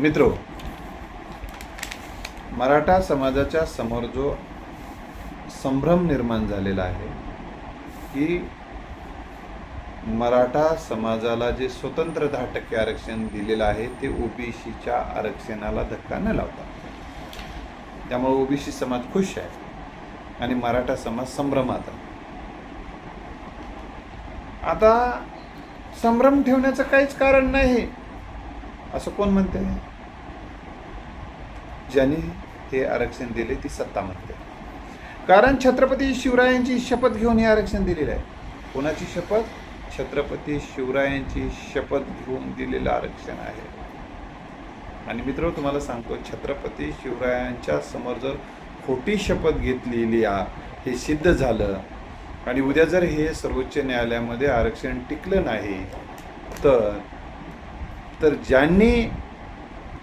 मित्रो मराठा समाजाच्या समोर जो संभ्रम निर्माण झालेला आहे की मराठा समाजाला जे स्वतंत्र दहा टक्के आरक्षण दिलेलं आहे ते ओबीसीच्या आरक्षणाला धक्का न लावता. त्यामुळे ओबीसी समाज खुश आहे आणि मराठा समाज संभ्रमात आहे. आता संभ्रम ठेवण्याचं काहीच कारण नाही. असं कोण म्हणते ज्यांनी हे आरक्षण दिले ती सत्ता म्हणते. कारण छत्रपती शिवरायांची शपथ घेऊन हे आरक्षण दिलेलं आहे. कोणाची शपथ? छत्रपती शिवरायांची शपथ घेऊन दिलेलं आरक्षण आहे. आणि मित्र तुम्हाला सांगतो छत्रपती शिवरायांच्या समोर जर खोटी शपथ घेतलेली आ हे सिद्ध झालं आणि उद्या जर हे सर्वोच्च न्यायालयामध्ये आरक्षण टिकलं नाही तर तर ज्यांनी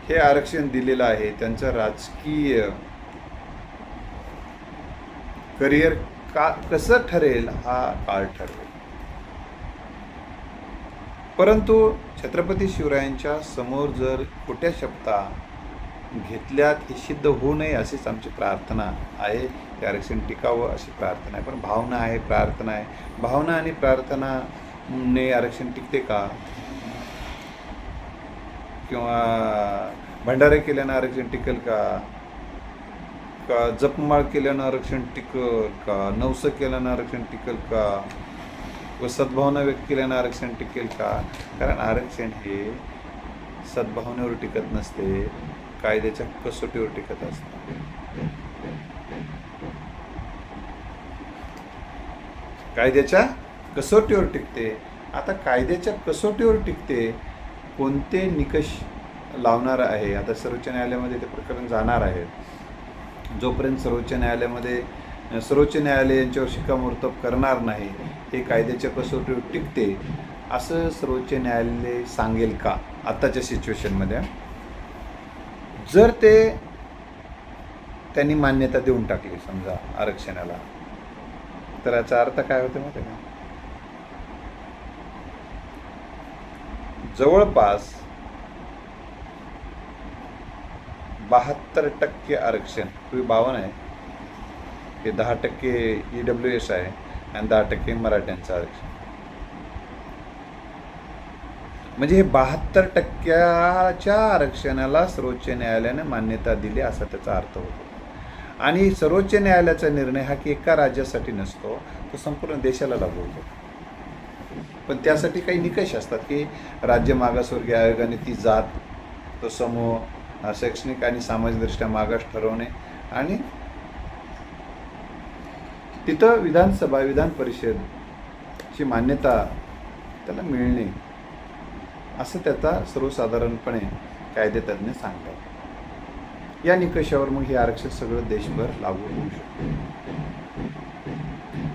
हे आरक्षण दिलेलं आहे. त्यांचं राजकीय करिअर का कसं ठरेल हा काळ ठरेल. परंतु छत्रपती शिवरायांच्या समोर जर खोट्या शब्दा घेतल्यात हे सिद्ध होऊ नये अशीच आमची प्रार्थना आहे. ते आरक्षण टिकावं अशी प्रार्थना आहे. पण भावना आहे प्रार्थना आहे. भावना आणि प्रार्थनाने आरक्षण टिकते का? किंवा भंडारे केल्यानं आरक्षण टिकेल का? का जपमाळ केल्यानं आरक्षण टिकल का? नवसं केल्यानं आरक्षण टिकल का? व सद्भावना व्यक्त केल्यानं आरक्षण टिकेल का? कारण आरक्षण हे सद्भावनेवर टिकत नसते कायद्याच्या कसोटीवर टिकत असते. कायद्याच्या कसोटीवर टिकते. आता कायद्याच्या कसोटीवर टिकते कोणते निकष लावणार आहे. आता सर्वोच्च न्यायालयामध्ये ते प्रकरण जाणार आहे. जोपर्यंत सर्वोच्च न्यायालयामध्ये सर्वोच्च न्यायालय यांच्यावर शिक्कामोर्तब करणार नाही हे कायद्याच्या कसोटीवर टिकते असं सर्वोच्च न्यायालय सांगेल का आत्ताच्या सिच्युएशनमध्ये? जर ते त्यांनी मान्यता देऊन टाकली समजा आरक्षणाला तर याचा अर्थ काय होतो माहिती आहे का? जवळपास बहात्तर टक्के आरक्षण पूर्वी बावन्न आहे. हे दहा टक्के ई डब्ल्यू एस आहे आणि दहा टक्के मराठ्यांचं आरक्षण. म्हणजे हे बहात्तर टक्क्याच्या आरक्षणाला सर्वोच्च न्यायालयाने मान्यता दिली असा त्याचा अर्थ होतो. आणि सर्वोच्च न्यायालयाचा निर्णय हा की एका राज्यासाठी नसतो तो संपूर्ण देशाला लागू होतो. पण त्यासाठी काही निकष असतात की राज्य मागासवर्गीय आयोगाने ती जात तो समूह शैक्षणिक आणि सामाजिकदृष्ट्या मागास ठरवणे आणि तिथं विधानसभा विधान परिषदची मान्यता त्याला मिळणे असं त्याचा सर्वसाधारणपणे कायदेतज्ञ सांगतात. या निकषावर मग हे आरक्षण सगळं देशभर लागू होऊ शकतं.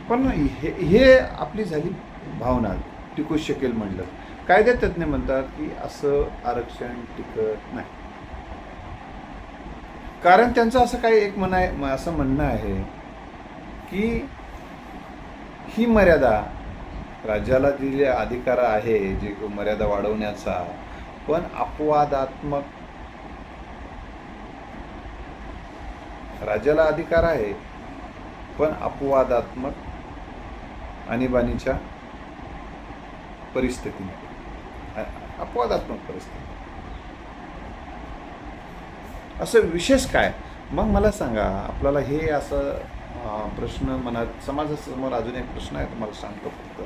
पण हे हे आपली झाली भावना टिकू शकेल म्हणलं. कायदेतज्ञ म्हणतात की असं आरक्षण टिकत नाही. कारण त्यांचं असं काही एक म्हणाय असं म्हणणं आहे की ही मर्यादा राज्याला दिले अधिकार आहे जे मर्यादा वाढवण्याचा पण अपवादात्मक राज्याला अधिकार आहे पण अपवादात्मक आणीबाणीच्या परिस्थितीमध्ये. अपवादात्मक परिस्थिती. असं विशेष काय? मग मला सांगा आपल्याला हे असं प्रश्न मनात समाजासमोर अजून एक प्रश्न आहे तुम्हाला सांगतो फक्त.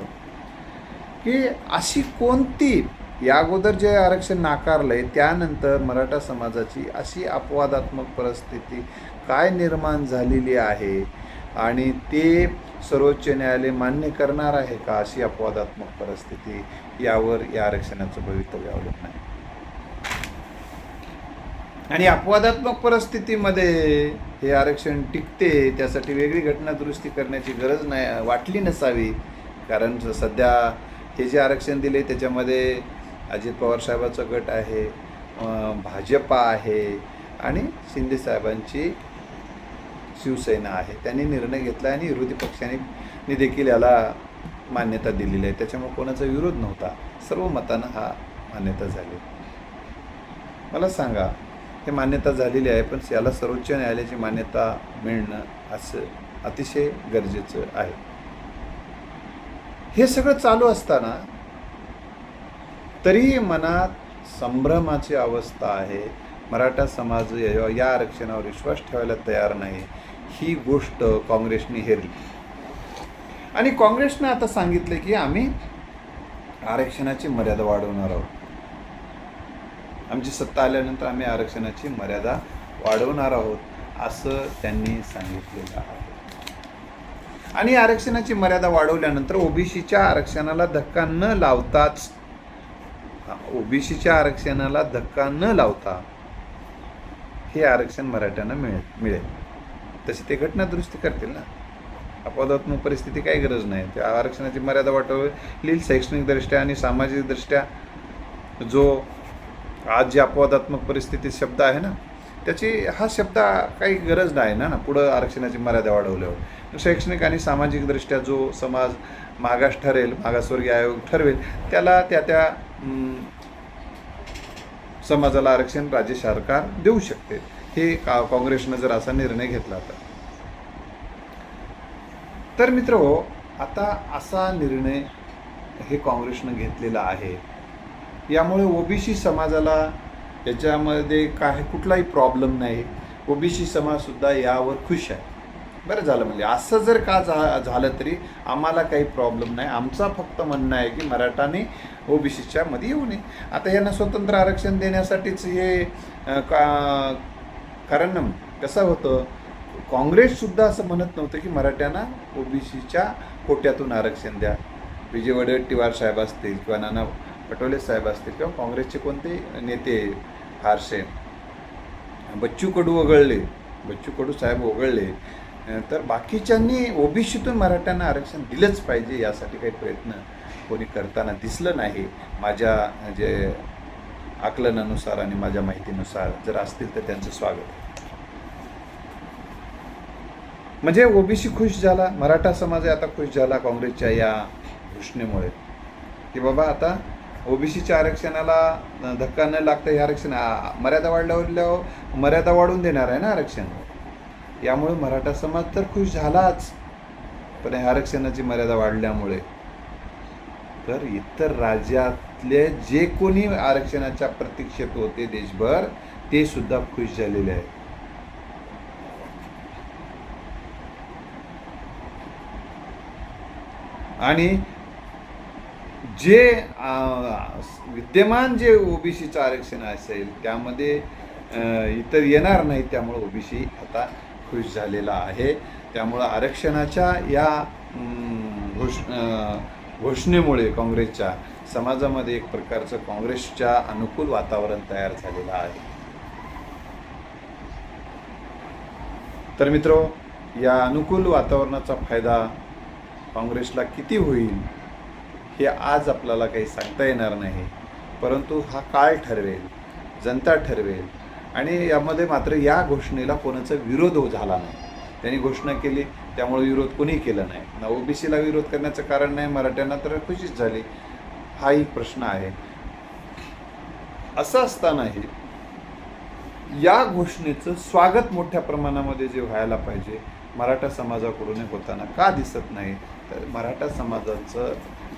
की अशी कोणती या अगोदर जे आरक्षण नाकारलंय त्यानंतर मराठा समाजाची अशी अपवादात्मक परिस्थिती काय निर्माण झालेली आहे? आणि ते सर्वोच्च न्यायालय मान्य करणार आहे का अशी अपवादात्मक परिस्थिती? यावर या आरक्षणाचं भवितव्य अवलंबून आहे. आणि अपवादात्मक परिस्थितीमध्ये हे आरक्षण टिकते त्यासाठी वेगळी घटना दुरुस्ती करण्याची गरज नाही वाटली नसावी. कारण सध्या हे जे आरक्षण दिले त्याच्यामध्ये अजित पवार साहेबाचा गट आहे भाजपा आहे आणि शिंदे साहेबांची शिवसेना आहे. त्यांनी निर्णय घेतला आणि विरोधी पक्षांनी देखील याला मान्यता दिलेली आहे. त्याच्यामुळे कोणाचा विरोध नव्हता. सर्व मतानं हा मान्यता झाली. मला सांगा हे मान्यता झालेली आहे पण याला सर्वोच्च न्यायालयाची मान्यता मिळणं असं अतिशय गरजेचं आहे. हे सगळं चालू असताना तरीही मनात संभ्रमाची अवस्था आहे. मराठा समाज या या आरक्षणावर विश्वास ठेवायला तयार नाही. ही गोष्ट काँग्रेसने हेरली. आणि काँग्रेसनं आता सांगितले की आम्ही आरक्षणाची मर्यादा वाढवणार आहोत. आमची सत्ता आल्यानंतर आम्ही आरक्षणाची मर्यादा वाढवणार आहोत असं त्यांनी सांगितलेलं आहे. आणि आरक्षणाची मर्यादा वाढवल्यानंतर ओबीसीच्या आरक्षणाला धक्का न लावताच ओबीसीच्या आरक्षणाला धक्का न लावता हे आरक्षण मराठ्यांना मिळेल मिळेल. तशी ते घटना दुरुस्ती करतील ना? अपवादात्मक परिस्थिती काही गरज नाही. त्या आरक्षणाची मर्यादा वाढवली शैक्षणिकदृष्ट्या आणि सामाजिकदृष्ट्या जो आज जे अपवादात्मक परिस्थितीत शब्द आहे ना त्याची हा शब्द काही गरज नाही ना ना पुढं आरक्षणाची मर्यादा वाढवल्यावर. शैक्षणिक आणि सामाजिकदृष्ट्या जो समाज मागास ठरेल मागासवर्गीय आयोग ठरवेल त्याला त्या त्या समाजाला आरक्षण राज्य सरकार देऊ शकते. हे का काँग्रेसनं जर असा निर्णय घेतला तर. तर मित्र हो, आता असा निर्णय हे काँग्रेसनं घेतलेला आहे. यामुळे ओबीसी समाजाला याच्यामध्ये काय कुठलाही प्रॉब्लेम नाही. ओबीसी समाजसुद्धा यावर खुश आहे. बरं झालं म्हणजे असं जर का झा झालं तरी आम्हाला काही प्रॉब्लेम नाही. आमचा फक्त म्हणणं आहे की मराठाने ओबीसीच्या मध्ये येऊ नये. आता यांना स्वतंत्र आरक्षण देण्यासाठीच हे का कारण कसं होतं? काँग्रेससुद्धा असं म्हणत नव्हतं की मराठ्यांना ओबीसीच्या कोट्यातून आरक्षण द्या. विजय वडेट्टीवार साहेब असतील किंवा नाना पटोले साहेब असतील किंवा काँग्रेसचे कोणते नेते फारसे. बच्चू कडू वगळले बच्चू कडू साहेब वगळले तर बाकीच्यांनी ओबीसीतून मराठ्यांना आरक्षण दिलंच पाहिजे यासाठी काही प्रयत्न कोणी करताना दिसलं नाही. माझ्या जे आकलनानुसार आणि माझ्या माहितीनुसार जर असतील तर त्यांचं स्वागत म्हणजे ओबीसी खुश झाला मराठा समाज आता खुश झाला काँग्रेसच्या या घोषणेमुळे. की बाबा आता ओबीसीच्या आरक्षणाला धक्का न लागता हे आरक्षण मर्यादा वाढल्यावर मर्यादा वाढवून देणार आहे ना आरक्षण? यामुळे मराठा समाज तर खुश झालाच पण या आरक्षणाची मर्यादा वाढल्यामुळे. तर इतर राज्यातले जे कोणी आरक्षणाच्या प्रतीक्षेत होते देशभर ते सुद्धा खुश झालेले आहेत. आणि जे विद्यमान जे ओबीसीचं आरक्षण असेल त्यामध्ये इतर येणार नाही त्यामुळं ओबीसी आता खुश झालेला आहे. त्यामुळं आरक्षणाच्या या घोष घोषणेमुळे काँग्रेसच्या समाजामध्ये एक प्रकारचं काँग्रेसच्या अनुकूल वातावरण तयार झालेलं आहे. तर मित्र या अनुकूल वातावरणाचा फायदा काँग्रेसला किती होईल? हे आज आपल्याला काही सांगता येणार नाही. परंतु हा काळ ठरवेल जनता ठरवेल आणि यामध्ये मात्र या घोषणेला कोणाचा विरोध झाला नाही. त्यांनी घोषणा केली त्यामुळे विरोध कोणी केला नाही. ना ओबीसीला विरोध करण्याचं कारण नाही मराठ्यांना तर खुशीच झाली. हा एक प्रश्न आहे. असं असतानाही या घोषणेचं स्वागत मोठ्या प्रमाणामध्ये जे व्हायला पाहिजे मराठा समाजाकडून होताना का दिसत नाही? तर मराठा समाजाचं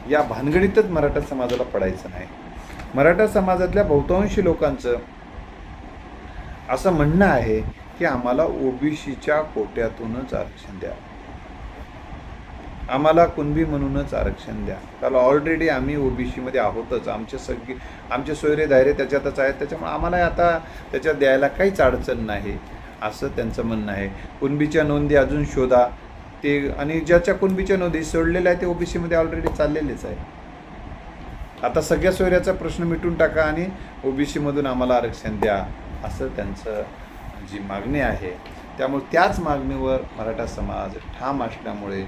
या भानगडीतच मराठा समाजाला पडायचं नाही. मराठा समाजातल्या बहुतांशी लोकांचं असं म्हणणं आहे की आम्हाला ओबीसीच्या कोट्यातूनच आरक्षण द्या. आम्हाला कुणबी म्हणूनच आरक्षण द्या. कारण ऑलरेडी आम्ही ओबीसीमध्ये आहोतच. आमचे सगळे आमचे सोयरे दायरे त्याच्यातच आहेत. त्याच्यामुळे आम्हाला आता त्याच्यात द्यायला काहीच अडचण नाही. असं त्यांचं म्हणणं आहे. कुणबीच्या नोंदी अजून शोधा. ते आणि ज्याच्या कुणबीच्या नोंदी सोडलेल्या आहे ते ओबीसीमध्ये ऑलरेडी चाललेलेच आहे आता सगळ्या सोयऱ्याचा प्रश्न मिटून टाका आणि ओबीसीमधून आम्हाला आरक्षण द्या असं त्यांचं जी मागणी आहे. त्यामुळे त्याच मागणीवर मराठा समाज ठाम असल्यामुळे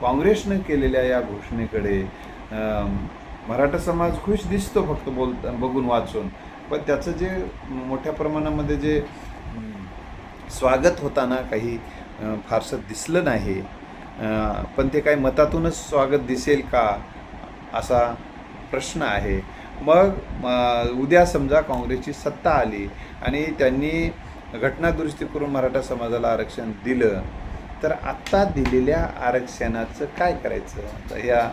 काँग्रेसनं केलेल्या या घोषणेकडे मराठा समाज खुश दिसतो फक्त बोल बघून वाचून. पण त्याचं जे मोठ्या प्रमाणामध्ये जे स्वागत होताना काही फारसं दिसलं नाही. पण ते काही मतातूनच स्वागत दिसेल का असा प्रश्न आहे. मग उद्या समजा काँग्रेसची सत्ता आली आणि त्यांनी घटनादुरुस्ती करून मराठा समाजाला आरक्षण दिलं तर आत्ता दिलेल्या आरक्षणाचं काय करायचं? आता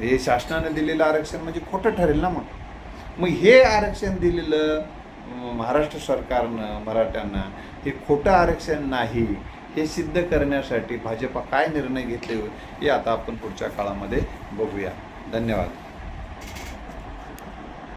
हे शासनानं दिलेलं आरक्षण म्हणजे खोटं ठरेल ना मग? मग हे आरक्षण दिलेलं महाराष्ट्र सरकारनं मराठ्यांना हे खोटं आरक्षण नाही हे सिद्ध करण्यासाठी भाजपा काय निर्णय घेतले हे आता आपण पुढच्या काळामध्ये बघूया. धन्यवाद.